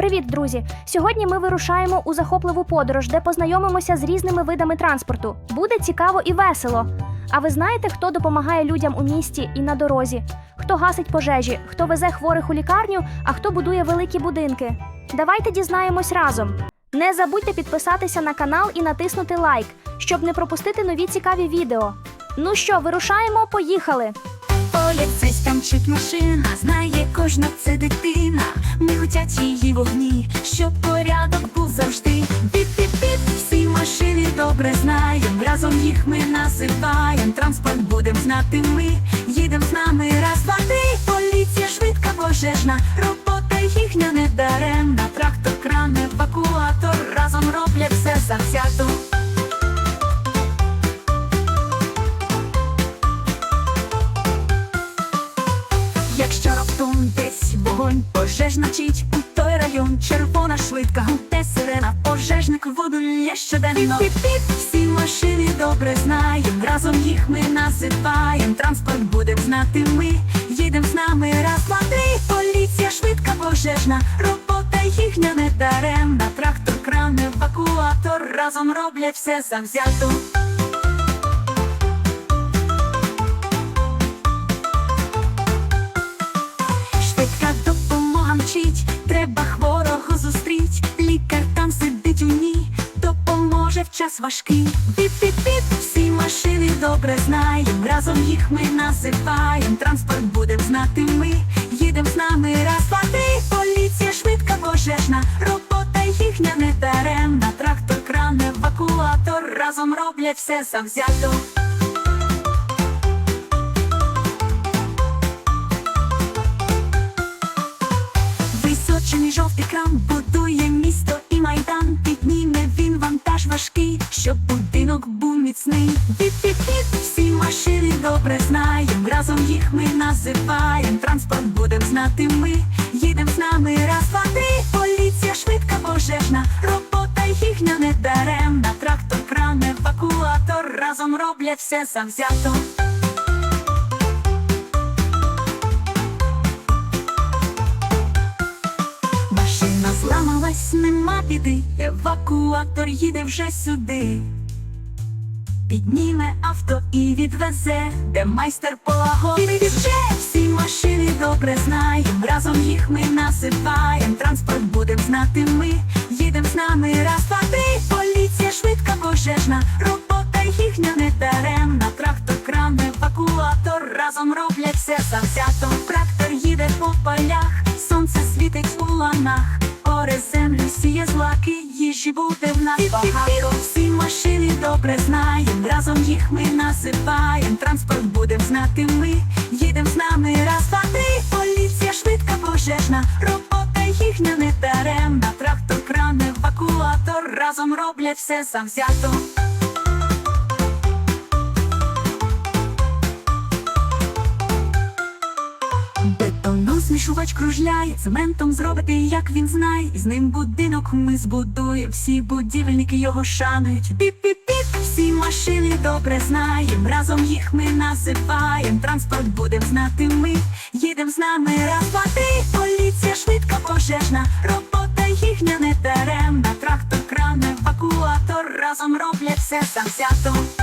Привіт, друзі! Сьогодні ми вирушаємо у захопливу подорож, де познайомимося з різними видами транспорту. Буде цікаво і весело. А ви знаєте, хто допомагає людям у місті і на дорозі? Хто гасить пожежі, хто везе хворих у лікарню, а хто будує великі будинки? Давайте дізнаємось разом. Не забудьте підписатися на канал і натиснути лайк, щоб не пропустити нові цікаві відео. Ну що, вирушаємо? Поїхали! Поліцейська мчить машина, знає кожна це дитина. Ми Миготять її вогні, щоб порядок був завжди. Піп-піп-піп, всі машини добре знаєм. Разом їх ми називаєм. Транспорт будем знати ми. Їдем з нами раз, два, три. Поліція швидка пожежна. Робота їхня не даремна. Трактор, кран, евакуатор. Разом роблять все завзято. Якщо вогонь пожежна чить у той район, червона швидка, гуде сирена, пожежник воду лє щоденно. Піп-піп, всі машини добре знаєм, разом їх ми називаєм. Транспорт будем знати ми, їдем з нами раз, два, три. Поліція швидка пожежна, робота їхня не даремна. Трактор, кран, евакуатор, разом роблять все завзято. Допомога треба хворого зустріть. Лікар там сидить у ній, допоможе в час важкий. Піп-піп-піп, всі машини добре знаєм. Разом їх ми називаєм. Транспорт будем знати ми. Їдем з нами раз, два, три. Поліція швидка пожежна. Робота їхня не даремна. Трактор, кран, евакуатор. Разом роблять все завзято. Міцний. Піп-піп-піп, всі машини добре знаєм. Разом їх ми називаєм. Транспорт будем знати ми. Їдем з нами раз, два, три. Поліція швидка пожежна. Робота їхня не даремна. Трактор, кран, евакуатор. Разом роблять все завзято. Машина зламалась, нема біди, евакуатор їде вже сюди. Підніме авто і відвезе, де майстер полагодить вже всі машини добре знаєм. Разом їх ми називаєм. Транспорт будем знати ми. Їдем з нами раз, два, три. Поліція швидка пожежна. Робота їхня не даремна. Трактор, кран, евакуатор. Разом роблять все завзято. Трактор їде по полях, сонце світить у ланах. Оре землю сіє злаки, їжі буде в нас Разом ми називаєм. Транспорт будем знати ми. Їдем з нами раз, два, три. Поліція швидка пожежна. Робота їхня не даремна. Трактор, кран, евакуатор. Разом роблять все завзято. Бетонозмішувач кружляє, цементом зробити, як він знає. І з ним будинок ми збудуємо, всі будівельники його шанують. Піп-піп-піп, всі. Разом їх ми насипаєм, Транспорт будем знати ми. Їдем з нами раз, два, три. Поліція швидка пожежна. Робота їхня не даремна. Трактор, кран, евакуатор. Разом роблять все завзято.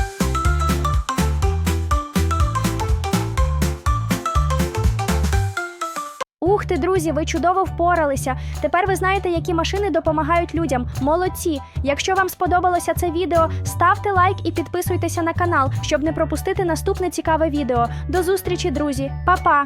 Ух ти, друзі, ви чудово впоралися. Тепер ви знаєте, які машини допомагають людям. Молодці! Якщо вам сподобалося це відео, ставте лайк і підписуйтеся на канал, щоб не пропустити наступне цікаве відео. До зустрічі, друзі! Па-па!